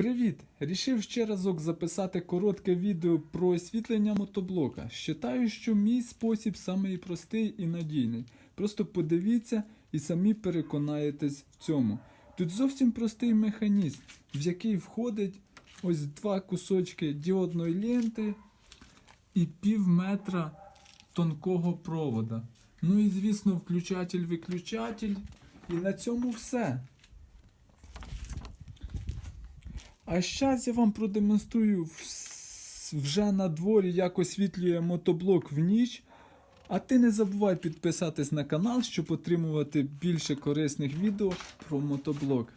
Привіт! Рішив ще разок записати коротке відео про освітлення мотоблока. Считаю, що мій спосіб самий простий і надійний. Просто подивіться і самі переконаєтесь в цьому. Тут зовсім простий механізм, в який входить ось два кусочки діодної ленти і пів метра тонкого провода. Ну і звісно, включатель-виключатель. І на цьому все. А зараз я вам продемонструю вже на дворі, як освітлює мотоблок в ніч. А ти не забувай підписатись на канал, щоб отримувати більше корисних відео про мотоблок.